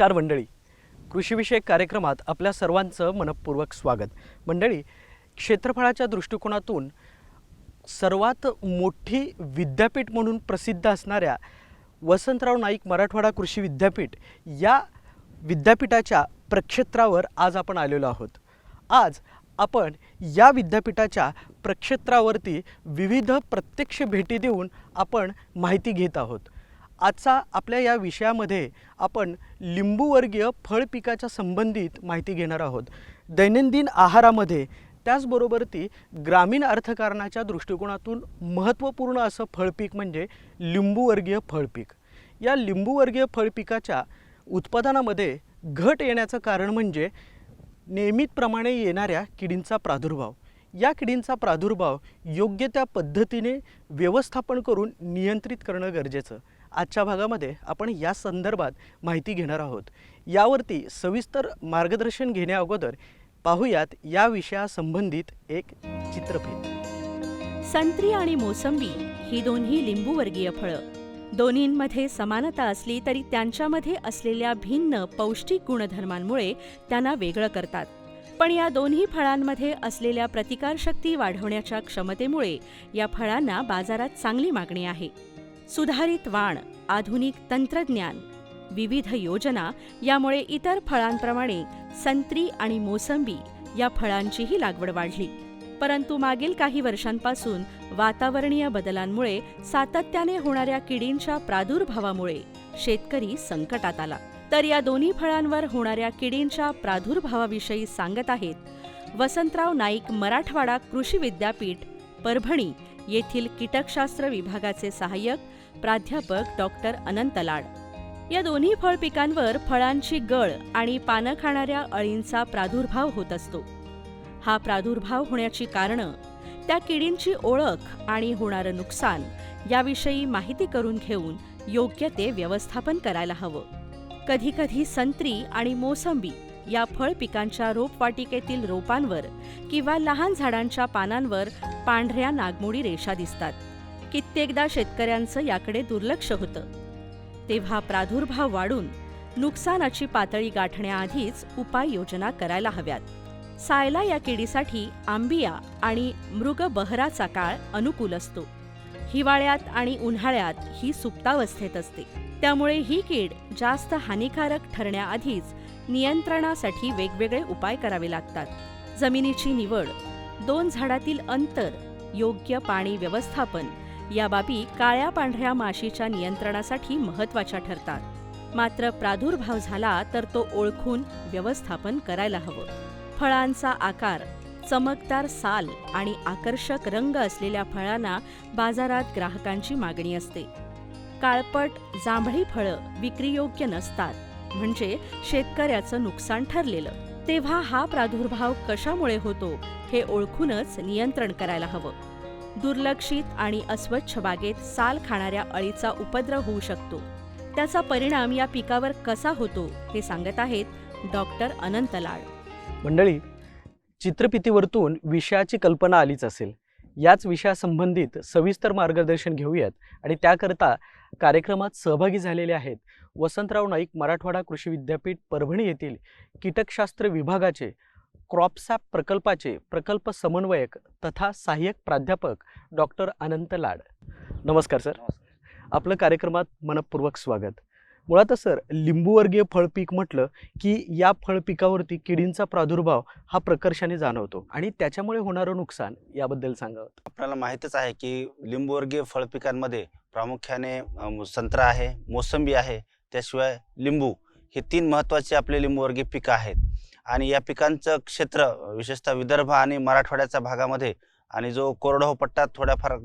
नमस्कार मंडळी. कृषीविषयक कार्यक्रमात आपल्या सर्वांचं मनपूर्वक स्वागत. मंडळी क्षेत्रफळाच्या दृष्टिकोनातून सर्वात मोठी विद्यापीठ म्हणून प्रसिद्ध असणाऱ्या वसंतराव नाईक मराठवाडा कृषी विद्यापीठ या विद्यापीठाच्या प्रक्षेत्रावर आज आपण आलेलो आहोत. आज आपण या विद्यापीठाच्या प्रक्षेत्रावरती विविध प्रत्यक्ष भेटी देऊन आपण माहिती घेत आहोत. आजचा आपल्या या विषयामध्ये आपण लिंबूवर्गीय फळ पिकाच्या संबंधित माहिती घेणार आहोत. दैनंदिन आहारामध्ये त्याचबरोबर ती ग्रामीण अर्थकारणाच्या दृष्टिकोनातून महत्त्वपूर्ण असं फळपीक म्हणजे लिंबूवर्गीय फळपीक या लिंबूवर्गीय फळपिकाच्या उत्पादनामध्ये घट येण्याचं कारण म्हणजे नियमितप्रमाणे येणाऱ्या किडींचा प्रादुर्भाव. या किडींचा प्रादुर्भाव योग्य त्या पद्धतीने व्यवस्थापन करून नियंत्रित करणं गरजेचं. आजच्या भागामध्ये आपण या संदर्भात माहिती घेणार आहोत. यावरती सविस्तर मार्गदर्शन घेण्या अगोदर पाहूयात या विषयासंबंधित एक चित्रफित. संत्री आणि मोसंबी ही दोन्ही लिंबूवर्गीय फळं. दोन्हींमध्ये समानता असली तरी त्यांच्यामध्ये असलेल्या भिन्न पौष्टिक गुणधर्मांमुळे त्यांना वेगळं करतात. पण या दोन्ही फळांमध्ये असलेल्या प्रतिकारशक्ती वाढवण्याच्या क्षमतेमुळे या फळांना बाजारात चांगली मागणी आहे. सुधारित वाण आधुनिक तंत्रज्ञान विविध योजना यामुळे इतर फळांप्रमाणे संत्री आणि मोसंबी या फळांचीही लागवड वाढली. परंतु मागील काही वर्षांपासून वातावरणीय बदलांमुळे सातत्याने होणाऱ्या किडींच्या प्रादुर्भावामुळे शेतकरी संकटात आला. तर या दोन्ही फळांवर होणाऱ्या किडींच्या प्रादुर्भावाविषयी सांगत आहेत वसंतराव नाईक मराठवाडा कृषी विद्यापीठ परभणी येथील कीटकशास्त्र विभागाचे सहाय्यक प्राध्यापक डॉक्टर अनंत लाड या दोन्ही फळ पिकांवर फळांची गळ आणि पानं खाणाऱ्या अळींचा प्रादुर्भाव होत असतो. हा प्रादुर्भाव होण्याची कारणं त्या किडींची ओळख आणि होणारं नुकसान याविषयी माहिती करून घेऊन योग्य ते व्यवस्थापन करायला हवं. कधीकधी संत्री आणि मोसंबी या फळ पिकांच्या रोपवाटिकेतील रोपांवर किंवा लहान झाडांच्या पानांवर पांढऱ्या नागमोडी रेषा दिसतात. कित्येकदा शेतकऱ्यांचं याकडे दुर्लक्ष होतं. तेव्हा प्रादुर्भाव वाढून नुकसानाची पातळी गाठण्याआधीच उपाययोजना करायला हव्यात. सायला या किडीसाठी आंबिया आणि मृग बहराचा काळ अनुकूल असतो. हिवाळ्यात आणि उन्हाळ्यात ही सुप्तावस्थेत असते. त्यामुळे ही कीड जास्त हानिकारक ठरण्याआधीच नियंत्रणासाठी वेगवेगळे उपाय करावे लागतात. जमिनीची निवड दोन झाडातील अंतर योग्य पाणी व्यवस्थापन या बाबी काळ्या पांढऱ्या माशीच्या नियंत्रणासाठी महत्त्वाच्या ठरतात. मात्र प्रादुर्भाव झाला तर तो ओळखून व्यवस्थापन करायला हवं. फळांचा आकार चमकदार साल आणि आकर्षक रंग असलेल्या फळांना बाजारात ग्राहकांची मागणी असते. काळपट जांभळी फळं विक्रीयोग्य नसतात. म्हणजे शेतकऱ्याचं नुकसान ठरलेलं. तेव्हा हा प्रादुर्भाव कशामुळे होतो हे ओळखूनच नियंत्रण करायला हवं. दुर्लक्षित आणि अस्वच्छ बागेत साल खाणाऱ्या अळीचा उपद्रव होऊ शकतो. त्याचा परिणाम या पिकावर कसा होतो हे सांगत आहेत डॉक्टर अनंत लाड. मंडळी चित्रपितीवरतून विषयाची कल्पना आलीच असेल. याच विषयासंबंधित सविस्तर मार्गदर्शन घेऊयात आणि त्याकरता कार्यक्रमात सहभागी झालेले आहेत वसंतराव नाईक मराठवाडा कृषी विद्यापीठ परभणी येथील कीटकशास्त्र विभागाचे क्रॉपसॅप प्रकल्पाचे प्रकल्प समन्वयक तथा सहाय्यक प्राध्यापक डॉक्टर अनंत लाड. नमस्कार सर. आपलं कार्यक्रमात मनपूर्वक स्वागत. मुळातच सर लिंबूवर्गीय फळपीक म्हटलं की या फळपिकावरती किडींचा प्रादुर्भाव हा प्रकर्षाने जाणवतो आणि त्याच्यामुळे होणारं नुकसान याबद्दल सांगावं आपल्याला माहीतच आहे की लिंबूवर्गीय फळपिकांमध्ये प्रामुख्याने संत्रा आहे मोसंबी आहे त्याशिवाय लिंबू हे तीन महत्त्वाचे आपले लिंबूवर्गीय पिकं आहेत. आणि या पिकांचं क्षेत्र विशेषतः विदर्भ आणि मराठवाड्याच्या भागामध्ये आणि जो कोरडवाहू पट्टा थोड्याफार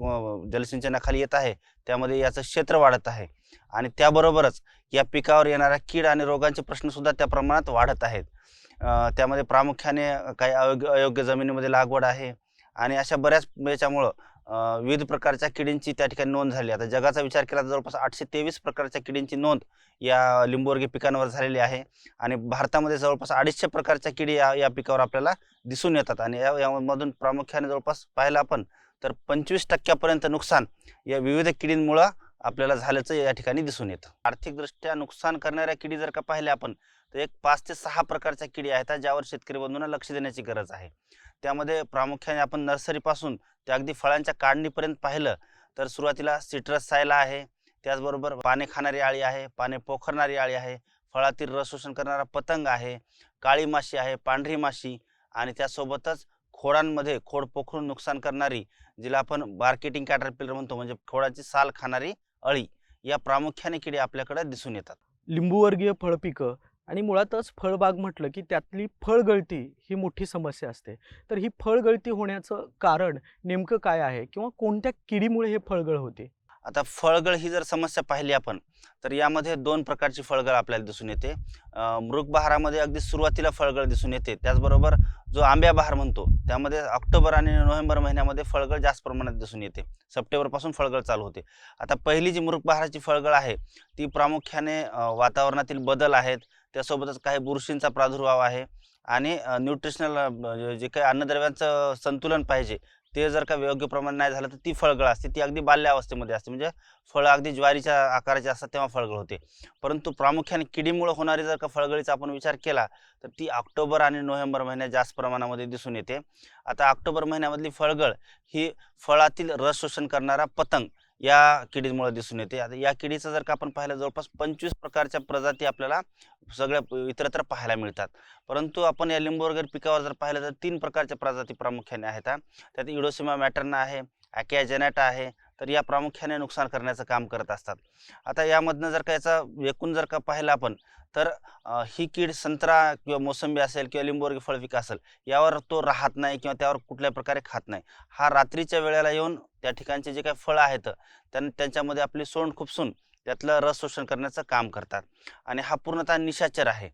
जलसिंचनाखाली येत आहे त्यामध्ये याचं क्षेत्र वाढत आहे. आणि त्याबरोबरच या पिकावर येणाऱ्या कीड आणि रोगांचे प्रश्नसुद्धा त्या प्रमाणात वाढत आहेत. त्यामध्ये प्रामुख्याने काही अयोग्य अयोग्य जमिनीमध्ये लागवड आहे. आणि अशा बऱ्याच याच्यामुळं विविध प्रकारच्या किडींची त्या ठिकाणी नोंद झाली. आता जगाचा विचार केला तर जवळपास आठशे तेवीस प्रकारच्या किडींची नोंद या लिंबूवर्गीय पिकांवर झालेली आहे. आणि भारतामध्ये जवळपास अडीचशे प्रकारच्या किडी या या पिकावर आपल्याला दिसून येतात. आणि या यामधून प्रामुख्याने जवळपास पाहिलं आपण तर पंचवीस टक्क्यापर्यंत नुकसान या विविध किडींमुळं आपल्याला झाल्याचं या ठिकाणी दिसून येतं. आर्थिकदृष्ट्या नुकसान करणाऱ्या किडी जर का पाहिल्या आपण तर एक पाच ते सहा प्रकारच्या किडी आहेत ज्यावर शेतकरी बंधूंना लक्ष देण्याची गरज आहे. त्यामध्ये प्रामुख्याने आपण नर्सरीपासून ते अगदी फळांच्या काढणीपर्यंत पाहिलं तर सुरुवातीला सिट्रस सायला आहे. त्याचबरोबर पाने खाणारी आळी आहे पाने पोखरणारी आळी आहे फळातील रस शोषण करणारा पतंग आहे काळी माशी आहे पांढरी माशी आणि त्यासोबतच खोडांमध्ये खोड पोखरून नुकसान करणारी जिला आपण मार्केटिंग कॅटरपिलर म्हणतो म्हणजे खोडाची साल खाणारी अळी या प्रामुख्याने किडे आपल्याकडे दिसून येतात. लिंबूवर्गीय फळपिकं आणि मुळातच फळबाग म्हटलं की त्यातली फळगळती ही मोठी समस्या असते. तर ही फळगळती होण्याचं कारण नेमकं काय आहे? किंवा कोणत्या किडीमुळे हे फळगळ होते? आता फळगळ ही जर समस्या पाहिली आपण तर यामध्ये दोन प्रकारची फळगळ आपल्याला दिसून येते. मृगबहारामध्ये मृग बहारामध्ये अगदी सुरुवातीला फळगळ दिसून येते. त्याचबरोबर जो आंब्या बहार म्हणतो त्यामध्ये ऑक्टोबर आणि नोव्हेंबर महिन्यामध्ये फळगळ जास्त प्रमाणात दिसून येते. सप्टेंबरपासून फळगळ चालू होते. आता पहिली जी मृग बहाराची फळगळ आहे ती प्रामुख्याने वातावरणातील बदल आहेत. त्यासोबतच काही बुरशींचा प्रादुर्भाव आहे. आणि न्यूट्रिशनल जे काही अन्नद्रव्यांचं संतुलन पाहिजे ते जर का योग्य प्रमाण नाही झालं तर ती फळगळ असते. ती अगदी बाल्यावस्थेमध्ये असते. म्हणजे फळं अगदी ज्वारीच्या आकाराची असतात तेव्हा फळगळ होते. परंतु प्रामुख्याने किडीमुळे होणारी जर का फळगळीचा आपण विचार केला तर ती ऑक्टोबर आणि नोव्हेंबर महिन्यात जास्त प्रमाणामध्ये दिसून येते. आता ऑक्टोबर महिन्यामधली फळगळ ही फळातील रस शोषण करणारा पतंग या किडीमुळे दिसून येते. आता या किडीचं जर का आपण पाहिलं जवळपास पंचवीस प्रकारच्या प्रजाती आपल्याला सगळ्या इतरत्र पाहायला मिळतात. परंतु आपण या लिंबू वगैरे पिकावर जर पाहिलं तर तीन प्रकारच्या प्रजाती प्रामुख्याने आहेत त्यात इडोसिमा मॅटर्ना आहे ॲकिया आहे तर या प्रामुख्याने नुकसान करण्याचं काम करत असतात. आता यामधनं जर का याचा एकूण जर का पाहिलं आपण तर ही कीड संत्रा किंवा मोसंबी असेल किंवा लिंबोर्गी फळपिक असेल यावर तो राहत नाही किंवा त्यावर कुठल्या प्रकारे खात नाही. हा रात्रीच्या वेळेला येऊन त्या ठिकाणचे जे काही फळं आहेत त्यां त्यांच्यामध्ये आपली सोंड खुपसून त्यातलं रस शोषण करण्याचं काम करतात. आणि हा पूर्णतः निशाचर आहे.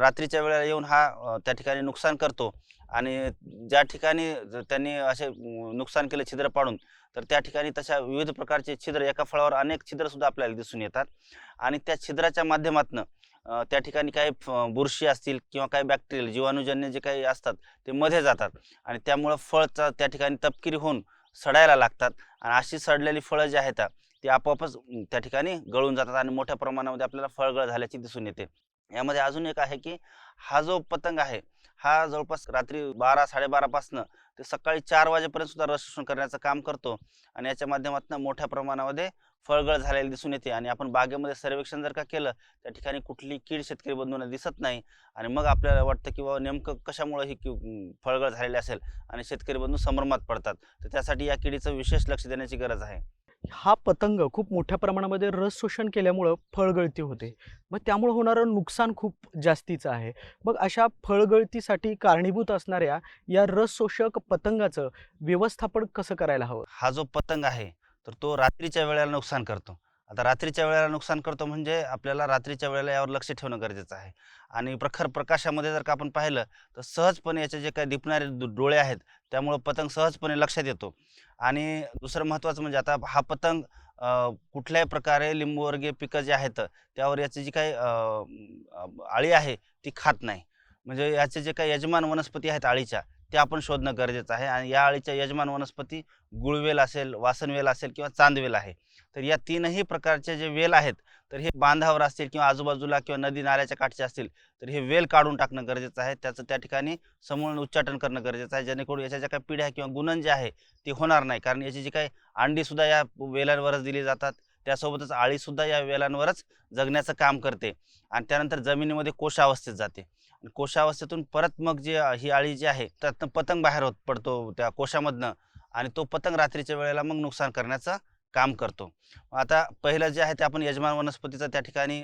रात्रीच्या वेळेला येऊन हा त्या ठिकाणी नुकसान करतो. आणि ज्या ठिकाणी जर त्यांनी असे नुकसान केलं छिद्र पाडून तर त्या ठिकाणी तशा विविध प्रकारचे छिद्र एका फळावर अनेक छिद्र सुद्धा आपल्याला दिसून येतात. आणि त्या छिद्राच्या माध्यमातून त्या ठिकाणी काही फ- बुरशी असतील किंवा काही बॅक्टेरियल जीवाणूजन्य जे काही असतात ते मध्ये जातात. आणि त्यामुळं फळचा त्या ठिकाणी तपकिरी होऊन सडायला लागतात. आणि अशी सडलेली फळं जी आहेत ती आपोआपच त्या ठिकाणी गळून जातात आणि मोठ्या प्रमाणामध्ये आपल्याला फळगळ झाल्याची दिसून येते. यामध्ये अजून एक आहे की हा जो पतंग आहे हा जवळपास रात्री बारा साडेबारापासनं ते सकाळी चार वाजेपर्यंत सुद्धा रस शोषण करण्याचं काम करतो. आणि याच्या माध्यमातून मोठ्या प्रमाणामध्ये फळगळ झालेली दिसून येते. आणि आपण बागेमध्ये सर्वेक्षण जर का केलं त्या ठिकाणी कुठली कीड शेतकरी बंधूंना दिसत नाही. आणि मग आपल्याला वाटतं की बाबा नेमकं कशामुळे ही की- फळगळ झालेली असेल? आणि शेतकरी बंधू संभ्रमात पडतात. तर त्यासाठी या किडीचं विशेष लक्ष देण्याची गरज आहे. हा पतंग खूप मोठ्या प्रमाणामध्ये रस शोषण केल्यामुळं फळगळती होते. मग त्यामुळे होणारं नुकसान खूप जास्तीचं आहे. मग अशा फळगळतीसाठी कारणीभूत असणाऱ्या या रस शोषक पतंगाचं व्यवस्थापन कसं करायला हवं? हा जो पतंग आहे तर तो रात्रीच्या वेळेला नुकसान करतो. आता रात्रीच्या वेळेला नुकसान करतो म्हणजे आपल्याला रात्रीच्या वेळेला यावर लक्ष ठेवणं गरजेचं आहे. आणि प्रखर प्रकाशामध्ये जर का आपण पाहिलं तर सहजपणे याचे जे काही दिपणारे डोळे आहेत त्यामुळं पतंग सहजपणे लक्षात येतो. आणि दुसरं महत्त्वाचं म्हणजे आता हा पतंग कुठल्याही प्रकारे लिंबूवर्गीय पिकं जे आहेत त्यावर याची जी काही अळी आळी आहे ती खात नाही. म्हणजे याचे जे काही यजमान वनस्पती आहेत आळीच्या ते आपण शोधणं गरजेचं आहे. आणि या अळीच्या यजमान वनस्पती गुळवेल असेल वासनवेल असेल किंवा चांदवेल आहे. तर या तीनही प्रकारचे जे वेल आहेत तर हे बांधावर असतील किंवा आजूबाजूला किंवा नदी नाल्याच्या काठचे असतील तर हे वेल काढून टाकणं गरजेचं आहे. त्याचं त्या ठिकाणी समूळ उच्चाटन करणं गरजेचं आहे. जेणेकरून याच्या ज्या काही पिढ्या किंवा गुणन जे आहे ते होणार नाही. कारण याची जी काही अंडीसुद्धा या वेलांवरच दिली जातात. त्यासोबतच आळीसुद्धा या वेलांवरच जगण्याचं काम करते. आणि त्यानंतर जमिनीमध्ये कोशावस्थेत जाते. आणि कोशावस्थेतून परत मग जे ही आळी जी आहे त्यातनं पतंग बाहेर होत पडतो त्या कोशामधनं. आणि तो पतंग रात्रीच्या वेळेला मग नुकसान करण्याचं काम करतो. आता पहिलं जे आहे ते आपण यजमान वनस्पतीचं त्या ठिकाणी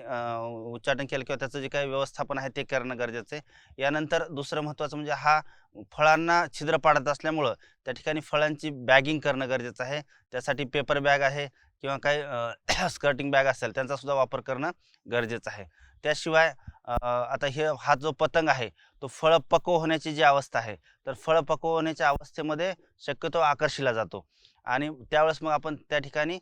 उच्चाटन केलं किंवा त्याचं जे काही व्यवस्थापन आहे ते करणं गरजेचं आहे. यानंतर दुसरं महत्त्वाचं म्हणजे हा फळांना छिद्र पाडत असल्यामुळं त्या ठिकाणी फळांची बॅगिंग करणं गरजेचं आहे. त्यासाठी पेपर बॅग आहे. किंवा काही स्कर्टिंग बॅग असेल त्यांचा सुद्धा वापर करणं गरजेचं आहे. त्याशिवाय आता हे हा जो पतंग आहे तो फळ पक्व होण्याची जी अवस्था आहे तर फळ पक्व होण्याच्या अवस्थेमध्ये शक्यतो आकर्षिला जातो. आणि त्यावेळेस मग आपण त्या ठिकाणी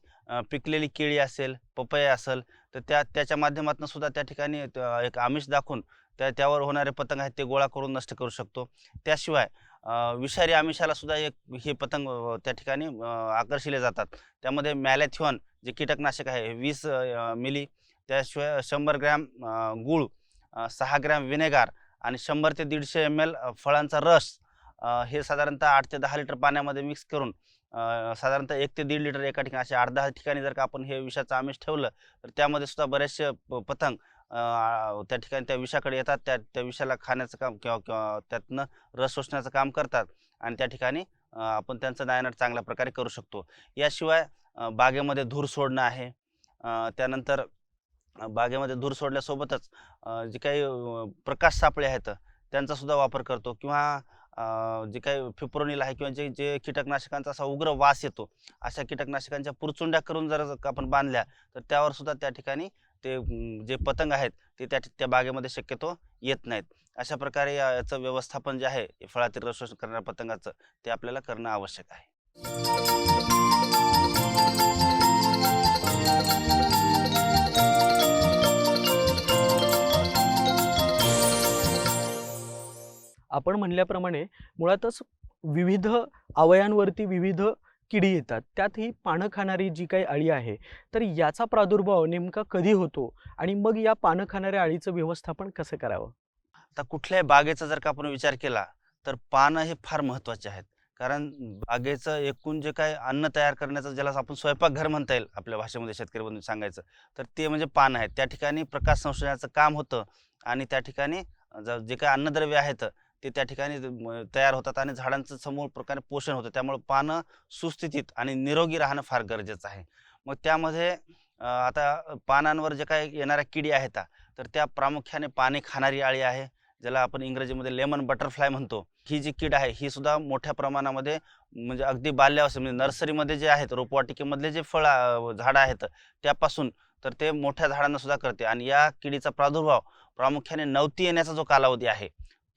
पिकलेली केळी असेल पपया असेल तर त्या त्याच्या माध्यमातून सुद्धा त्या ठिकाणी एक आमिष दाखवून त्या त्यावर होणारे पतंग आहेत ते गोळा करून नष्ट करू शकतो. त्याशिवाय विषारी आमिषाला सुद्धा एक हे पतंग त्या ठिकाणी आकर्षिले जातात. त्यामध्ये मॅलॅथिऑन जे कीटकनाशक आहे वीस मिली त्याशिवाय शंभर ग्रॅम गूळ सहा ग्रॅम विनेगार आणि शंभर ते दीडशे एम एल फळांचा रस हे साधारणतः आठ ते दहा लिटर पाण्यामध्ये मिक्स करून साधारणतः एक ते दीड लिटर एका ठिकाणी असे आठ दहा ठिकाणी जर का आपण हे विषाचं आमिष ठेवलं तर त्यामध्ये सुद्धा बरेचसे प- पतंग त्या ठिकाणी त्या विषाकडे येतात त्या त्या विषाला खाण्याचं काम किंवा किंवा त्यातनं रस शोषण्याचं काम करतात आणि त्या ठिकाणी आपण त्यांचं नायनाट चांगल्या प्रकारे करू शकतो. याशिवाय बागेमध्ये धूर सोडणं आहे. त्यानंतर बागेमध्ये धूर सोडल्यासोबतच जे काही प्रकाश सापळे आहेत त्यांचा सुद्धा वापर करतो किंवा जे काही फिप्रोनिल आहे किंवा जे जे कीटकनाशकांचा असा उग्र वास येतो अशा कीटकनाशकांच्या पुरचुंड्या करून जर का आपण बांधल्या तर त्यावर सुद्धा त्या ठिकाणी ते जे पतंग आहेत ते त्या त्या बागेमध्ये शक्यतो येत नाहीत. अशा प्रकारे याचं व्यवस्थापन जे आहे फळातील रस करणाऱ्या पतंगाचं ते आपल्याला करणं आवश्यक आहे. आपण म्हणल्याप्रमाणे मुळातच विविध अवयांवरती विविध किडी येतात. त्यात ही पानं खाणारी जी काही अळी आहे तर याचा प्रादुर्भाव नेमका कधी होतो आणि मग या पानं खाणाऱ्या अळीचं व्यवस्थापन कसं करावं? आता कुठल्याही बागेचा जर का आपण विचार केला तर पानं हे फार महत्त्वाचे आहेत. कारण बागेचं एकूण जे काय अन्न तयार करण्याचं ज्याला आपण स्वयंपाकघर म्हणता येईल आपल्या भाषेमध्ये शेतकरी बंधूंनी सांगायचं तर ते म्हणजे पानं आहेत. त्या ठिकाणी प्रकाश संशोधनाचं काम होतं आणि त्या ठिकाणी जे काही अन्नद्रव्य आहेत ते त्या ठिकाणी तयार होतात आणि झाडांचं समूळ प्रकारे पोषण होतं. त्यामुळे पानं सुस्थितीत आणि निरोगी राहणं फार गरजेचं आहे. मग त्यामध्ये आता पानांवर जे काही येणाऱ्या किडी आहेत तर त्या प्रामुख्याने पाने खाणारी अळी आहे ज्याला आपण इंग्रजीमध्ये लेमन बटरफ्लाय म्हणतो. ही जी कीड आहे ही सुद्धा मोठ्या प्रमाणामध्ये म्हणजे अगदी बाल्यावस्थे म्हणजे नर्सरीमध्ये जे आहेत रोपवाटिकेमधले जे फळ झाडं आहेत त्यापासून तर ते मोठ्या झाडांना सुद्धा करते. आणि या किडीचा प्रादुर्भाव प्रामुख्याने नवती येण्याचा जो कालावधी आहे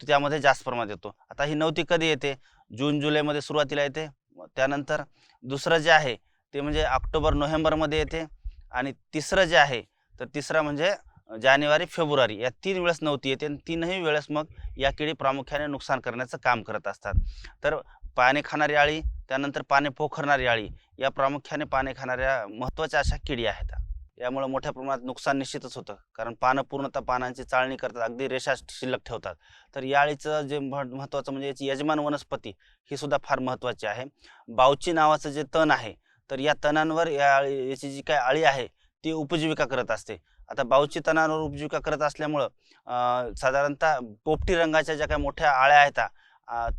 तो त्यामध्ये जास्त प्रमाणात येतो. आता ही नवती कधी येते? जून जुलैमध्ये सुरुवातीला येते. त्यानंतर दुसरं जे आहे ते म्हणजे ऑक्टोबर नोव्हेंबरमध्ये येते. आणि तिसरं जे आहे तर तिसरं म्हणजे जानेवारी फेब्रुवारी या तीन वेळेस नव्हती येते आणि तीनही वेळेस मग या किडी प्रामुख्याने नुकसान करण्याचं काम करत असतात. तर पाने खाणारी आळी त्यानंतर पाने पोखरणारी आळी या प्रामुख्याने पाने खाणाऱ्या महत्त्वाच्या अशा किडी आहेत. यामुळे मोठ्या प्रमाणात नुकसान निश्चितच होतं. कारण पानं पूर्णतः पानांची चाळणी करतात अगदी रेषा शिल्लक ठेवतात. तर या अळीचं जे महत्त्वाचं म्हणजे याची यजमान वनस्पती ही सुद्धा फार महत्त्वाची आहे. बावची नावाचं जे तण आहे तर या तणांवर या अळी याची जी काय अळी आहे ती उपजीविका करत असते. आता बावची तणांवर उपजीविका करत असल्यामुळं साधारणतः पोपटी रंगाच्या ज्या काही मोठ्या आळ्या आहेत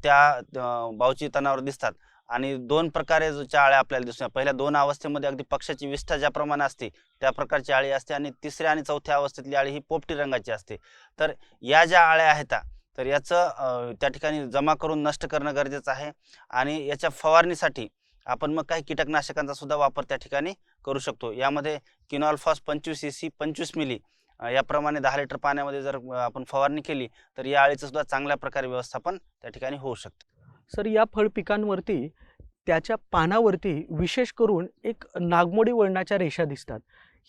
त्या बावची तणावर दिसतात. आणि दोन प्रकारे जो आळ्या आपल्याला दिसून पहिल्या दोन अवस्थेमध्ये अगदी पक्षाची विष्ठा ज्याप्रमाणे असते त्या प्रकारची आळी असते आणि तिसऱ्या आणि चौथ्या अवस्थेतली आळी ही पोपटी रंगाची असते. तर या ज्या आळ्या आहेत तर याचं त्या ठिकाणी जमा करून नष्ट करणं गरजेचं आहे आणि याच्या फवारणीसाठी आपण मग काही कीटकनाशकांचा सुद्धा वापर त्या ठिकाणी करू शकतो. यामध्ये किनॉल्फॉस पंचवीस सी सी पंचवीस मिली याप्रमाणे दहा लिटर पाण्यामध्ये जर आपण फवारणी केली तर या अळीचं सुद्धा चांगल्या प्रकारे व्यवस्थापन त्या ठिकाणी होऊ शकतं. सर या फळ पिकांवरती त्याच्या पानावरती विशेष करून एक नागमोडी वळणाच्या रेषा दिसतात.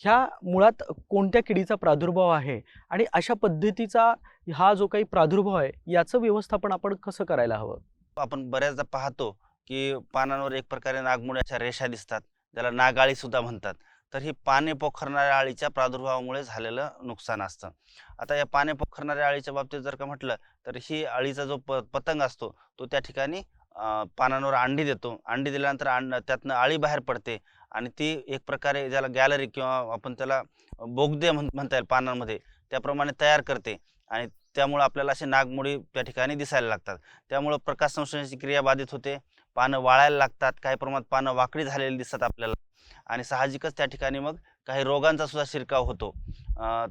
ह्या मुळात कोणत्या किडीचा प्रादुर्भाव आहे आणि अशा पद्धतीचा हा जो काही प्रादुर्भाव आहे याचं व्यवस्थापन आपण कसं करायला हवं? आपण बऱ्याचदा पाहतो की पानांवर एक प्रकारे नागमोड्याच्या रेषा दिसतात ज्याला नागाळी सुद्धा म्हणतात. तर ही पाने पोखरणाऱ्या अळीच्या प्रादुर्भावामुळे झालेलं नुकसान असतं. आता या पाने पोखरणाऱ्या अळीच्या बाबतीत जर का म्हटलं तर ही अळीचा जो प पतंग असतो तो त्या ठिकाणी पानांवर अंडी देतो. अंडी दिल्यानंतर अंड त्यातनं अळी बाहेर पडते आणि ती एक प्रकारे ज्याला गॅलरी किंवा आपण त्याला बोगदे म्हण म्हणता येईल पानांमध्ये त्याप्रमाणे तयार करते आणि त्यामुळे आपल्याला असे नागमोडी त्या ठिकाणी दिसायला लागतात. त्यामुळं प्रकाश संश्लेषणाची क्रिया बाधित होते. पानं वाळायला लागतात. काही प्रमाणात पानं वाकडी झालेली दिसतात आपल्याला. आणि साहजिकच त्या ठिकाणी मग काही रोगांचा सुद्धा शिरकाव होतो.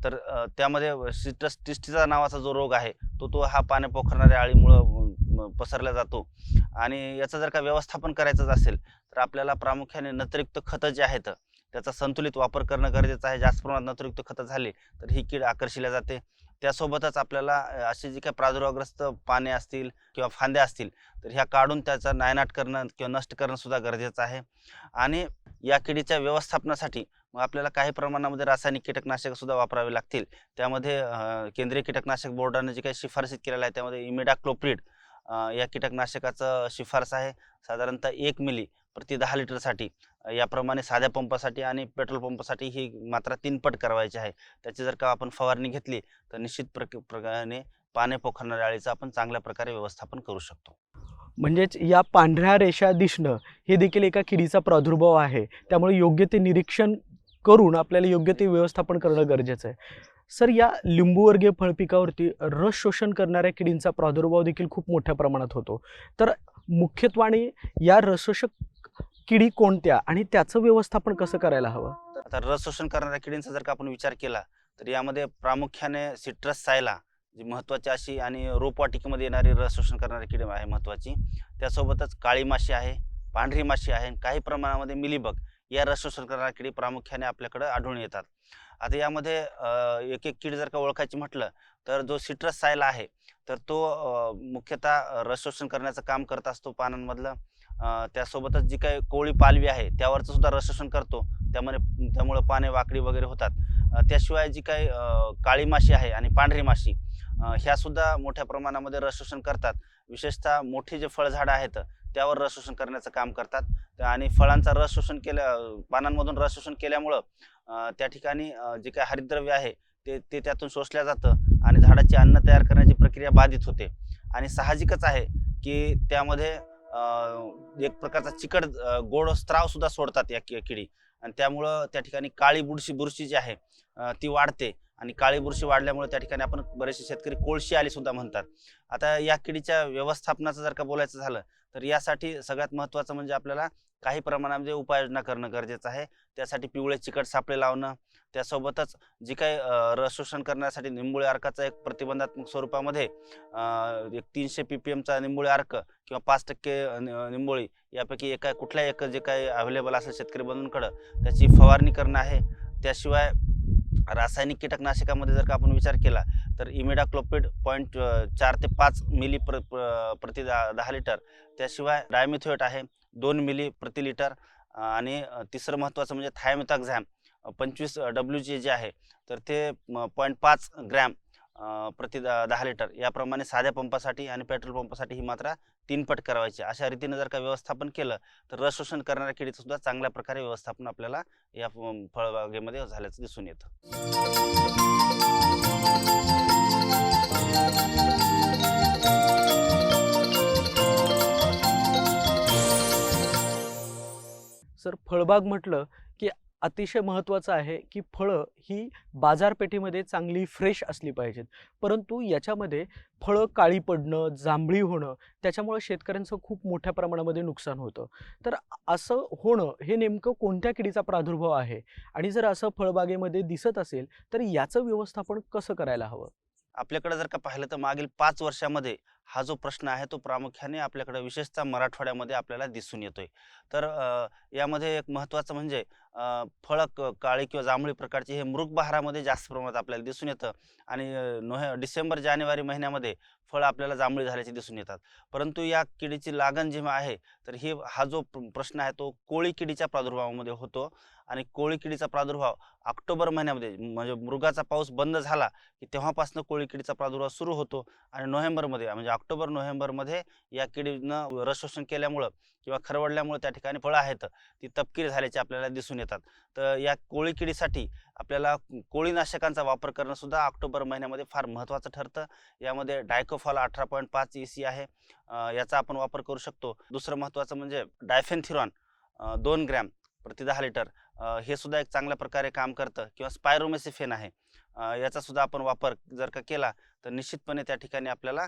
तर त्यामध्ये सिट्रस टिस्टीचा नावाचा जो रोग आहे तो तो हा पाण्या पोखरणाऱ्या आळीमुळं पसरला जातो. आणि याचं जर का व्यवस्थापन करायचंच असेल तर आपल्याला प्रामुख्याने नत्रयुक्त खतं जे आहेत त्याचा संतुलित वापर करणं गरजेचं आहे. जास्त प्रमाणात नत्रयुक्त खतं झाली तर ही कीड आकर्षिल्या जाते. त्यासोबतच आपल्याला असे अशी जी काही प्रादुर्भावग्रस्त पाने असतील किंवा फांद्या असतील तर ह्या काढून त्याचा नायनाट करणं किंवा नष्ट करणं सुद्धा गरजेचं आहे. आणि या किडीच्या व्यवस्थापनासाठी मग आपल्याला काही प्रमाणामध्ये रासायनिक कीटकनाशक सुद्धा वापरावे लागतील. त्यामध्ये केंद्रीय कीटकनाशक बोर्डाने जे काही शिफारसीत केलेलं आहे त्यामध्ये इमिडाक्लोप्रिड या कीटकनाशकाचं शिफारस आहे. साधारणतः एक मिली प्रति दहा लिटरसाठी. याप्रमाणे साध्या पंपासाठी आणि पेट्रोल पंपासाठी ही मात्रा तीनपट करावायची आहे. त्याची जर का आपण फवारणी घेतली तर निश्चित प्रक प्रकारे पाने पोखरणाऱ्या अळीचं आपण चांगल्या प्रकारे व्यवस्थापन करू शकतो. म्हणजेच या पांढऱ्या रेषा दिसणं हे देखील एका किडीचा प्रादुर्भाव आहे. त्यामुळे योग्य ते निरीक्षण करून आपल्याला योग्य ते व्यवस्थापन करणं गरजेचं आहे. सर या लिंबूवर्गीय फळपिकावरती रस शोषण करणाऱ्या किडींचा प्रादुर्भाव देखील खूप मोठ्या प्रमाणात होतो. तर मुख्यत्वाने या रसशोषक किडी कोणत्या आणि त्याचं व्यवस्थापन कसं करायला हवं? आता रस शोषण करणाऱ्या किडींचा जर का आपण विचार केला तर यामध्ये प्रामुख्याने सिट्रस सायला जी महत्त्वाची अशी आणि रोपवाटिकेमध्ये येणारी रस शोषण करणारी किडी आहे महत्त्वाची. त्यासोबतच काळी माशी आहे पांढरी माशी आहे आणि काही प्रमाणामध्ये मिलीबग या रस शोषण करणाऱ्या किडी प्रामुख्याने आपल्याकडे आढळून येतात. आता यामध्ये एक एक कीड जर का ओळखायची म्हटलं तर जो सिट्रस सायला आहे तर तो मुख्यतः रस शोषण करण्याचं काम करत असतो पानांमधलं. त्यासोबतच जी काही कोळी पालवी आहे त्यावरचं सुद्धा रस शोषण करतो. त्यामुळे त्यामुळं पाने वाकडी वगैरे होतात. त्याशिवाय जी काही काळी माशी आहे आणि पांढरी माशी ह्या सुद्धा मोठ्या प्रमाणामध्ये रसशोषण करतात. विशेषतः मोठी जे फळझाडं आहेत त्यावर रस शोषण करण्याचं काम करतात. आणि फळांचा रस शोषण केल्या पानांमधून रस शोषण केल्यामुळं त्या ठिकाणी जे काही हरिद्रव्य आहे ते ते त्यातून शोषल्या जातं आणि झाडाची अन्न तयार करण्याची प्रक्रिया बाधित होते. आणि साहजिकच आहे की त्यामध्ये एक प्रकारचा चिकट गोड स्त्राव सुद्धा सोडतात या कि- किडी. आणि त्यामुळं त्या ठिकाणी काळी बुरशी बुरशी जी आहे ती वाढते. आणि काळी बुरशी वाढल्यामुळे त्या ठिकाणी आपण बरेचसे शेतकरी कोळशी आली सुद्धा म्हणतात. आता या किडीच्या व्यवस्थापनाचं जर का बोलायचं झालं तर यासाठी सगळ्यात महत्त्वाचं म्हणजे आपल्याला काही प्रमाणामध्ये म्हणजे उपाययोजना करणं गरजेचं आहे. त्यासाठी पिवळे चिकट सापळे लावणं त्यासोबतच जी काही रस शोषण करण्यासाठी निंबुळे अर्काचा एक प्रतिबंधात्मक स्वरूपामध्ये एक तीनशे पी पी एमचा निंबुळे अर्क किंवा पाच टक्के नि- निंबोळी यापैकी एका कुठल्याही एक जे काही अवेलेबल असेल शेतकरी बंधूंकडं त्याची फवारणी करणं आहे. त्याशिवाय रासायनिक कीटकनाशकामध्ये जर का आपण विचार केला तर इमिडाक्लोपिड पॉईंट चार ते पाच मिली प्र प्रति दहा दहा लिटर त्याशिवाय डायमिथोएट आहे दोन मिली प्रति लिटर आणि तिसरं महत्त्वाचं म्हणजे थायमिथॉक्झॅम पंचवीस डब्ल्यू जी जे आहे तर ते पॉईंट पाच ग्रॅम प्रति दहा लिटर याप्रमाणे साध्या पंपासाठी आणि पेट्रोल पंपासाठी ही मात्रा तीनपट करावायचे अशा रीतीने जर का व्यवस्थापन केलं तर रस शोषण करणाऱ्या किडीचं सुद्धा चांगल्या प्रकारे व्यवस्थापन आपल्याला या फळबागेमध्ये झाल्याचं दिसून येतं. सर फळबाग म्हटलं की अतिशय महत्त्वाचं आहे की फळं ही बाजारपेठेमध्ये चांगली फ्रेश असली पाहिजेत. परंतु याच्यामध्ये फळं काळी पडणं जांभळी होणं त्याच्यामुळं शेतकऱ्यांचं खूप मोठ्या प्रमाणामध्ये नुकसान होतं. तर असं होणं हे नेमकं कोणत्या किडीचा प्रादुर्भाव आहे? आणि जर असं फळबागेमध्ये दिसत असेल तर याचं व्यवस्थापन कसं करायला हवं? आपल्याकडे जर का पाहिलं तर मागील पाच वर्षामध्ये हा जो प्रश्न आहे तो प्रामुख्याने आपल्याकडे विशेषतः मराठवाड्यामध्ये आपल्याला दिसून येतोय. तर यामध्ये एक महत्त्वाचं म्हणजे फळक फळं काळी किंवा जांभळी प्रकारची हे मृग बहारामध्ये जास्त प्रमाणात आपल्याला दिसून येतं आणि नोहे डिसेंबर जानेवारी महिन्यामध्ये फळं आपल्याला जांभळी झाल्याचे दिसून येतात. परंतु या किडीची लागण जेव्हा आहे तर ही हा जो प्रश्न आहे तो कोळी किडीच्या प्रादुर्भावामध्ये होतो आणि कोळी किडीचा प्रादुर्भाव ऑक्टोबर महिन्यामध्ये म्हणजे मृगाचा पाऊस बंद झाला की तेव्हापासून कोळी किडीचा प्रादुर्भाव सुरू होतो आणि नोव्हेंबरमध्ये म्हणजे ऑक्टोबर नोव्हेंबरमध्ये या किडीनं रसशोषण केल्यामुळं किंवा खरवडल्यामुळं त्या ठिकाणी फळं आहेत ती तपकीर झाल्याचे आपल्याला दिसून येतात. तर या कोळी किडीसाठी आपल्याला कोळीनाशकांचा वापर करणं सुद्धा ऑक्टोबर महिन्यामध्ये फार महत्त्वाचं ठरतं. यामध्ये डायकोफॉल अठरा पॉईंट पाच ई सी आहे. याचा आपण वापर करू शकतो. दुसरं महत्त्वाचं म्हणजे डायफेनथिरॉन दोन ग्रॅम प्रति दहा लिटर हे सुद्धा एक चांगल्या प्रकारे काम करतं. किंवा स्पायरोमेसिफेन आहे. याचा सुद्धा आपण वापर जर का केला तर निश्चितपणे त्या ठिकाणी आपल्याला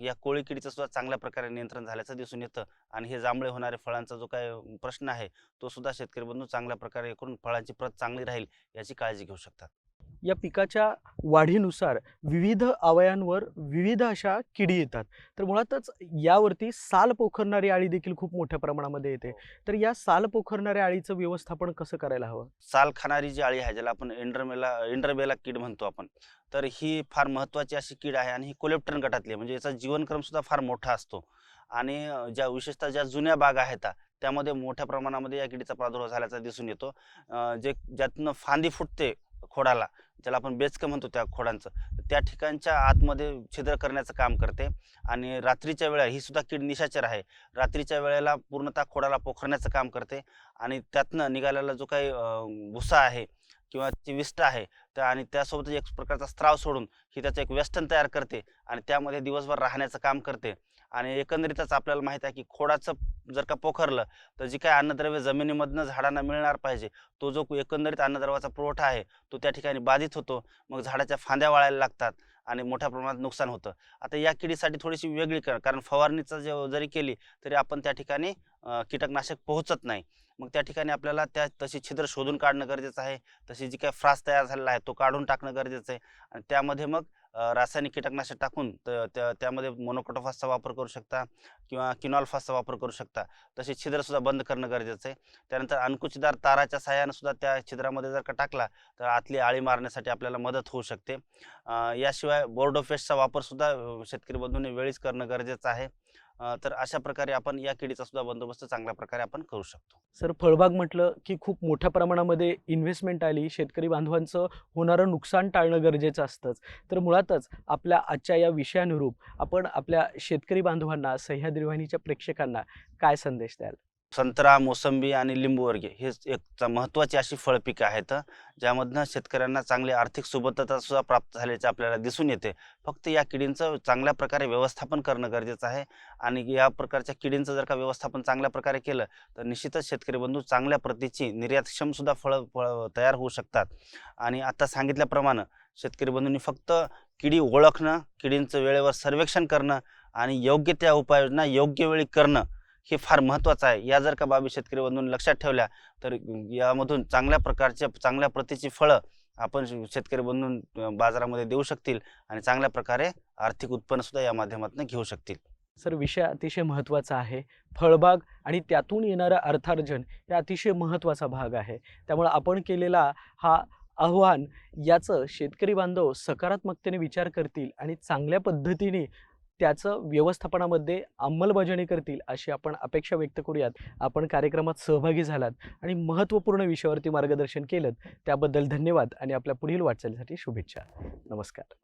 या कोळी किडीचं सुद्धा चांगल्या प्रकारे नियंत्रण झाल्याचं दिसून येतं. आणि हे जांभळे होणारे फळांचा जो काय प्रश्न आहे तो सुद्धा शेतकरी बंधू चांगल्या प्रकारे करून फळांची प्रत चांगली राहील याची काळजी घेऊ शकतात. या पिकाच्या वाढीनुसार विविध अवयांवर विविध अशा किडी येतात. तर मुळातच यावरती साल पोखरणारी आळी देखील खूप मोठ्या प्रमाणामध्ये येते. तर या साल पोखरणाऱ्या आळीचं व्यवस्थापन कसं करायला हवं? साल खाणारी जी अळी आहे ज्याला आपण एंडरमेला एंडरबेला कीड म्हणतो आपण तर ही फार महत्त्वाची अशी कीड आहे आणि ही कोलेप्टन गटातली म्हणजे याचा जीवनक्रम सुद्धा फार मोठा असतो. आणि ज्या विशेषतः ज्या जुन्या बागा आहेत त्यामध्ये मोठ्या प्रमाणामध्ये या किडीचा प्रादुर्भाव झाल्याचा दिसून येतो. जे ज्यातनं फांदी फुटते खोडाला ज्याला आपण बेचकं म्हणतो त्या खोडांचं त्या ठिकाणच्या आतमध्ये छिद्र करण्याचं काम करते. आणि रात्रीच्या वेळा ही सुद्धा कीड निशाचर आहे. रात्रीच्या वेळेला पूर्णतः खोडाला पोखरण्याचं काम करते. आणि त्यातनं निघालेला जो काही भुसा आहे किंवा ती विष्ट आहे त्या आणि त्यासोबत एक प्रकारचा स्त्राव सोडून ही त्याचं एक वेस्टर्न तयार करते. आणि त्यामध्ये दिवसभर राहण्याचं काम करते. आणि एकंदरीतच आपल्याला माहीत आहे की खोडाचं जर का पोखरलं तर जी काही अन्नद्रव्य जमिनीमधनं झाडांना मिळणार पाहिजे तो जो एकंदरीत अन्नद्रव्याचा पुरवठा आहे तो त्या ठिकाणी बाधित होतो. मग झाडाच्या फांद्या वाळायला लागतात आणि मोठ्या प्रमाणात नुकसान होतं. आता या किडीसाठी थोडीशी वेगळी कर कारण फवारणीचं जे जरी केली तरी आपण त्या ठिकाणी कीटकनाशक पोहोचत नाही. मग त्या ठिकाणी आपल्याला त्या तशी छिद्र शोधून काढणं गरजेचं आहे. तशी जी काही फ्रास तयार झालेला आहे तो काढून टाकणं गरजेचं आहे. आणि त्यामध्ये मग रासायनिक कीटकनाशक टाकून त्या त्यामध्ये मोनोकोटोफासचा वापर करू शकता किंवा किनॉलफासचा वापर करू शकता. तसे छिद्रसुद्धा बंद करणं गरजेचं आहे. त्यानंतर अंकुचीदार ताराच्या साह्यानं सुद्धा त्या छिद्रामध्ये जर का टाकला तर आतली आळी मारण्यासाठी आपल्याला मदत होऊ शकते. याशिवाय बोर्डोफेसचा वापरसुद्धा शेतकरी बंधूंनी वेळीच करणं गरजेचं आहे. तर अशा प्रकारे आपण या किडीचा सुद्धा बंदोबस्त चांगल्या प्रकारे आपण करू शकतो. सर फळबाग म्हटलं की खूप मोठ्या प्रमाणामध्ये इन्व्हेस्टमेंट आली. शेतकरी बांधवांचं होणारं नुकसान टाळणं गरजेचं असतंच. तर मुळात मुळातच आपल्या आजच्या या विषयानुरूप आपण आपल्या शेतकरी बांधवांना सह्याद्री वाहिनीच्या प्रेक्षकांना काय संदेश द्याल? संत्रा मोसंबी आणि लिंबूवर्गीय हे एक महत्त्वाची अशी फळपिकं आहेत ज्यामधनं शेतकऱ्यांना चांगली आर्थिक सुबत्तता सुद्धा प्राप्त झाल्याचे आपल्याला दिसून येते. फक्त या किडींचं चांगल्या प्रकारे व्यवस्थापन करणं गरजेचं आहे आणि या प्रकारच्या किडींचं जर का व्यवस्थापन चांगल्या प्रकारे केलं तर निश्चितच शेतकरी बंधू चांगल्या प्रतीची निर्यातक्षम सुद्धा फळं तयार होऊ शकतात. आणि आता सांगितल्याप्रमाणे शेतकरी बंधूंनी फक्त किडी ओळखणं किडींचं वेळेवर सर्वेक्षण करणं आणि योग्य त्या उपाययोजना योग्य वेळी करणं हे फार महत्त्वाचं आहे. या जर का बाबी शेतकरी बंधून लक्षात ठेवल्या तर यामधून चांगल्या प्रकारच्या चांगल्या प्रतीची फळं आपण शेतकरी बंधून बाजारामध्ये देऊ शकतील आणि चांगल्या प्रकारे आर्थिक उत्पन्न सुद्धा या माध्यमातून घेऊ शकतील. सर विषय अतिशय महत्त्वाचा आहे. फळबाग आणि त्यातून येणारं अर्थार्जन हे अतिशय महत्त्वाचा भाग आहे. त्यामुळे आपण केलेला हा आव्हान याचं शेतकरी बांधव सकारात्मकतेने विचार करतील आणि चांगल्या पद्धतीने त्याचं व्यवस्थापनामध्ये अंमलबजावणी करतील अशी आपण अपेक्षा व्यक्त करूयात. आपण कार्यक्रमात सहभागी झालात आणि महत्त्वपूर्ण विषयावरती मार्गदर्शन केलं त्याबद्दल धन्यवाद आणि आपल्या पुढील वाटचालीसाठी शुभेच्छा. नमस्कार.